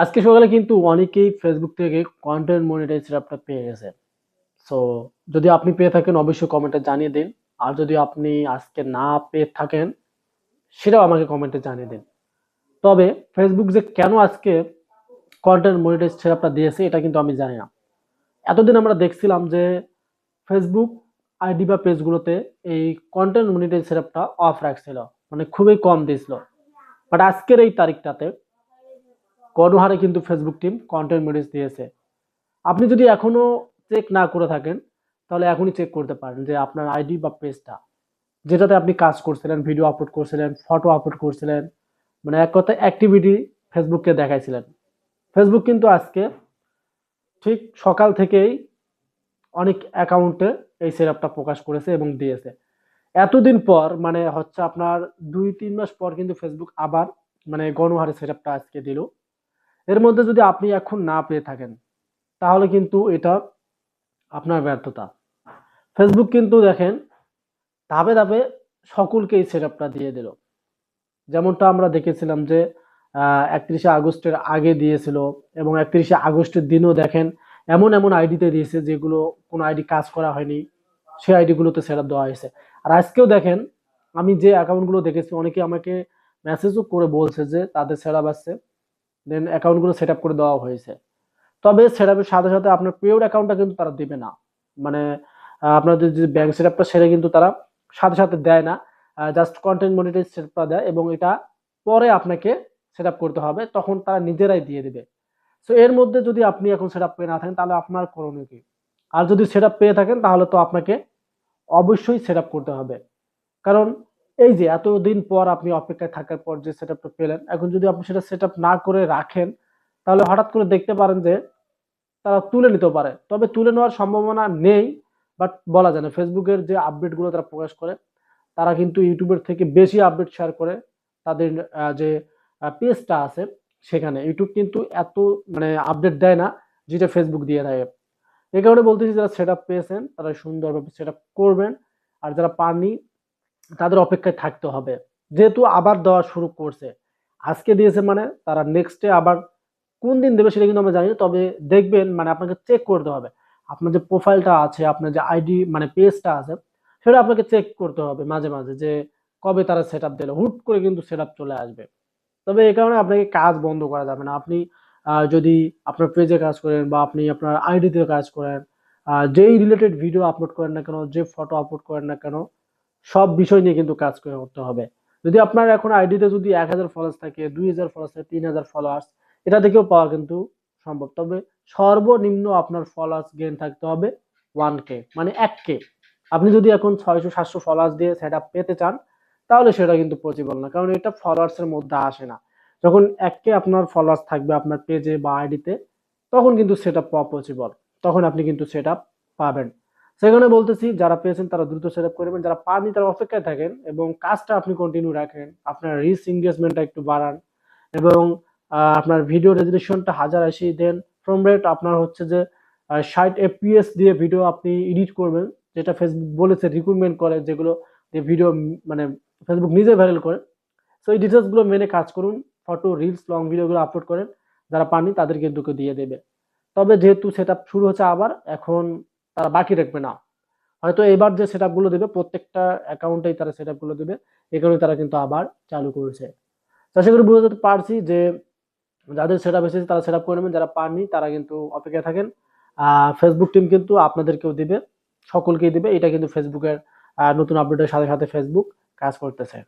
আজকে সকালে কিন্তু অনেকেই ফেসবুক থেকে কন্টেন্ট মনিটাইজ সেটআপটা পেয়ে গেছে। সো যদি আপনি পেয়ে থাকেন, অবশ্যই কমেন্টে জানিয়ে দিন। আর যদি আপনি আজকে না পেয়ে থাকেন, সেটাও আমাকে কমেন্টে জানিয়ে দিন। তবে ফেসবুক যে কেন আজকে কন্টেন্ট মনিটাইজ সেটআপটা দিয়েছে, এটা কিন্তু আমি জানি না। এতদিন আমরা দেখছিলাম যে ফেসবুক আইডি বা পেজগুলোতে এই কন্টেন্ট মনিটাইজ সেটআপটা অফ রাখছিল। মানে খুবই কম দিয়েছিল। বাট আজকের এই তারিখটাতে গণহারে কিন্তু ফেসবুক টিম কন্টেন্ট মনিটাইজ দিয়েছে। আপনি যদি এখনও চেক না করে থাকেন, তাহলে এখনই চেক করতে পারেন যে আপনার আইডি বা পেজটা যেটাতে আপনি কাজ করছিলেন ভিডিও আপলোড করছিলেন ফটো আপলোড করছিলেন মানে এক কথা অ্যাক্টিভিটি ফেসবুককে দেখাইছিলেন। ফেসবুক কিন্তু আজকে ঠিক সকাল থেকেই অনেক অ্যাকাউন্টে এই সেটআপটা প্রকাশ করেছে এবং দিয়েছে। এতদিন পর মানে হচ্ছে আপনার দুই, তিন মাস পর কিন্তু ফেসবুক আবার মানে গণহারে সেটআপটা আজকে দিল। এর মধ্যে যদি আপনি এখন না পেয়ে থাকেন, তাহলে কিন্তু এটা আপনার ব্যর্থতা। ফেসবুক কিন্তু দেখেন, ধাপে ধাপে সকলকে এই সেটআপটা দিয়ে দিল। যেমনটা আমরা দেখেছিলাম যে একত্রিশে আগস্টের আগে দিয়েছিল এবং একত্রিশে আগস্টের দিনও দেখেন, এমন এমন আইডিতে দিয়েছে যেগুলো কোনো আইডি কাজ করা হয়নি, সেই আইডিগুলোতে সেটআপ দেওয়া হয়েছে। আর আজকেও দেখেন, আমি যে অ্যাকাউন্টগুলো দেখেছি, অনেকে আমাকে মেসেজও করে বলছে যে, তাদের সেটআপ আসছে দেন অ্যাকাউন্টগুলো সেট করে দেওয়া হয়েছে। তবে সেটআপের সাথে সাথে আপনার পেওর অ্যাকাউন্টটা কিন্তু তারা দেবে না। মানে আপনাদের যে ব্যাংক সেটআপটা সেটা কিন্তু তারা সাথে সাথে দেয় না। জাস্ট কন্টেন্ট মনিটাইজ সেটআপটা দেয় এবং এটা পরে আপনাকে সেটআপ করতে হবে। তখন তারা নিজেরাই দিয়ে দেবে। সো এর মধ্যে যদি আপনি এখন সেটআপ পেয়ে না থাকেন, তাহলে আপনার করণীয় কি? আর যদি সেটআপ পেয়ে থাকেন, তাহলে তো আপনাকে অবশ্যই সেটআপ করতে হবে। কারণ এই যে এতদিন পর আপনি অপেক্ষায় থাকার পর যে সেটআপটা পেলেন, এখন যদি আপনি সেটা সেটআপ না করে রাখেন, তাহলে হঠাৎ করে দেখতে পারেন যে তারা তুলে নিতে পারে। তবে তুলে নেওয়ার সম্ভাবনা নেই বাট বলা যায় না। ফেসবুকের যে আপডেটগুলো তারা প্রকাশ করে, তারা কিন্তু ইউটিউবের থেকে বেশি আপডেট শেয়ার করে তাদের যে পেজটা আছে সেখানে। ইউটিউব কিন্তু এত মানে আপডেট দেয় না যেটা ফেসবুক দিয়ে থাকে। এই কারণে বলতেছি, যারা সেট পেয়েছেন, তারা সুন্দরভাবে সেট করবেন। আর যারা পাননি তাদের অপেক্ষায় থাকতে হবে। যেহেতু আবার দেওয়া শুরু করছে। আজকে দিয়েছে মানে তারা নেক্সটে আবার কোন দিন দেবে সেটা কিন্তু আমরা জানি তবে দেখবেন মানে আপনাকে চেক করতে হবে। আপনার যে প্রোফাইলটা আছে, আপনার যে আইডি মানে পেজটা আছে, সেটা আপনাকে চেক করতে হবে মাঝে মাঝে যে কবে তারা সেট আপ দিল। হুট করে কিন্তু সেট আপ চলে আসবে। তবে এই কারণে আপনাকে কাজ বন্ধ করা যাবে না। আপনি যদি আপনার পেজে কাজ করেন বা আপনি আপনার আইডিতে কাজ করেন যেই রিলেটেড ভিডিও আপলোড করেন না কেন, যে ফটো আপলোড করেন না কেন সব বিষয় নিয়ে কিন্তু কাজ করে করতে হবে। যদি আপনার এখন আইডিতে যদি এক হাজার ফলোয়ার্স থাকে, দুই হাজার ফলোয়ার্স থাকে, তিন হাজার ফলোয়ার্স এটা থেকেও পাওয়া কিন্তু সম্ভব। তবে সর্বনিম্ন আপনার ফলোয়ার্স গেন থাকতে হবে ওয়ান কে মানে এক কে আপনি যদি এখন ছয়শো, সাতশো ফলোয়ার্স দিয়ে সেট পেতে চান, তাহলে সেটা কিন্তু পসিবল না, কারণ এটা ফলোয়ার্স এর মধ্যে আসে না। যখন এক কে আপনার ফলোয়ার্স থাকবে আপনার পেজে বা আইডিতে তখন কিন্তু সেটা পাওয়া পসিবল তখন আপনি কিন্তু সেটা পাবেন। সেখানে বলতেছি, যারা পেয়েছেন তারা দ্রুত সেট আপ করবেন যারা পাননি তারা অপেক্ষায় থাকেন এবং কাজটা আপনি কন্টিনিউ রাখেন। আপনার রিচ এঙ্গেজমেন্টটা একটু বাড়ান এবং আপনার ভিডিও রেজলিউশনটা হাজার আশি দেন। ফ্রম রেট আপনার হচ্ছে যে ষাট এফপিএস দিয়ে ভিডিও আপনি এডিট করবেন, যেটা ফেসবুক বলেছে রিক্রুটমেন্ট করে, যেগুলো দিয়ে ভিডিও মানে ফেসবুক নিজে ভাইরাল করে। সো এই ডিটেলসগুলো মেনে কাজ করুন ফটো রিলস লং ভিডিওগুলো আপলোড করেন। যারা পাননি তাদেরকে কিন্তু দিয়ে দেবে। তবে যেহেতু সেটা শুরু হচ্ছে আবার, এখন তারা বাকি রাখবে না। হয়তো এবার যে সেটগুলো দেবে, প্রত্যেকটা অ্যাকাউন্টেই তারা সেটগুলো দেবে। এই কারণে তারা কিন্তু আবার চালু করেছে। আশা করি বুঝতে পারছি যে যাদের সেট আপ এসেছে তারা সেট আপ করে নেবেন, যারা পাননি তারা কিন্তু অপেক্ষায় থাকেন। ফেসবুক টিম কিন্তু আপনাদেরকেও দিবে, সকলকেই দিবে। এটা কিন্তু ফেসবুকের নতুন আপডেটের সাথে সাথে ফেসবুক কাজ করতেছে।